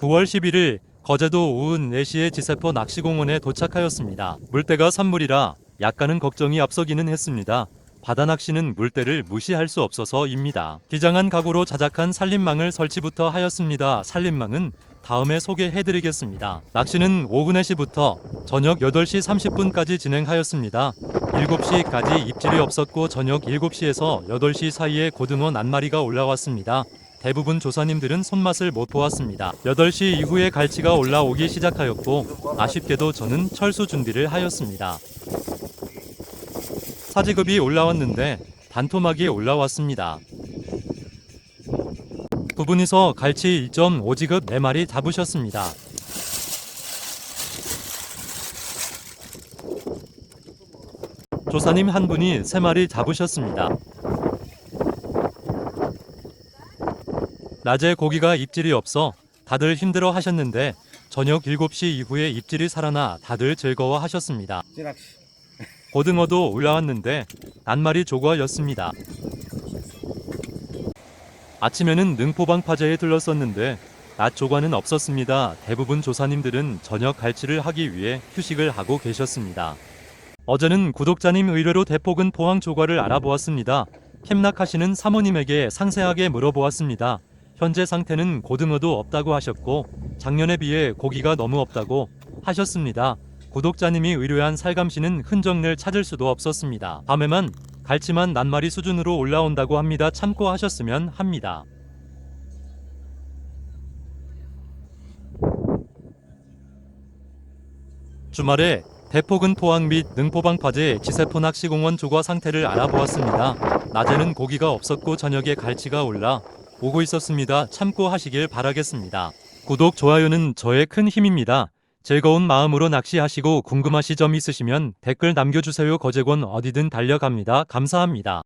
9월 11일 거제도 오후 4시에 지세포 낚시공원에 도착하였습니다. 물때가 산물이라 약간은 걱정이 앞서기는 했습니다. 바다 낚시는 물때를 무시할 수 없어서입니다. 기장한 각오로 자작한 살림망을 설치부터 하였습니다. 살림망은 다음에 소개해드리겠습니다. 낚시는 오후 4시부터 저녁 8시 30분까지 진행하였습니다. 7시까지 입질이 없었고 저녁 7시에서 8시 사이에 고등어 낱마리가 올라왔습니다. 대부분 조사님들은 손맛을 못 보았습니다. 8시 이후에 갈치가 올라오기 시작하였고 아쉽게도 저는 철수 준비를 하였습니다. 사지급이 올라왔는데 단토막이 올라왔습니다. 두 분이서 갈치 2.5지급 4마리 잡으셨습니다. 조사님 한 분이 3마리 잡으셨습니다. 낮에 고기가 입질이 없어 다들 힘들어 하셨는데 저녁 7시 이후에 입질이 살아나 다들 즐거워 하셨습니다. 고등어도 올라왔는데 낱마리 조과였습니다. 아침에는 능포방 파제에 들렀었는데 낮 조과는 없었습니다. 대부분 조사님들은 저녁 갈치를 하기 위해 휴식을 하고 계셨습니다. 어제는 구독자님 의뢰로 대폭은 포항 조과를 알아보았습니다. 캠락하시는 사모님에게 상세하게 물어보았습니다. 현재 상태는 고등어도 없다고 하셨고 작년에 비해 고기가 너무 없다고 하셨습니다. 구독자님이 의뢰한 살감시는 흔적을 찾을 수도 없었습니다. 밤에만 갈치만 낱마리 수준으로 올라온다고 합니다. 참고하셨으면 합니다. 주말에 대폭은 포항 및 능포방 파제 지세포 낚시공원 조과 상태를 알아보았습니다. 낮에는 고기가 없었고 저녁에 갈치가 올라 오고 있었습니다. 참고하시길 바라겠습니다. 구독, 좋아요는 저의 큰 힘입니다. 즐거운 마음으로 낚시하시고 궁금하시 점 있으시면 댓글 남겨주세요. 거제권 어디든 달려갑니다. 감사합니다.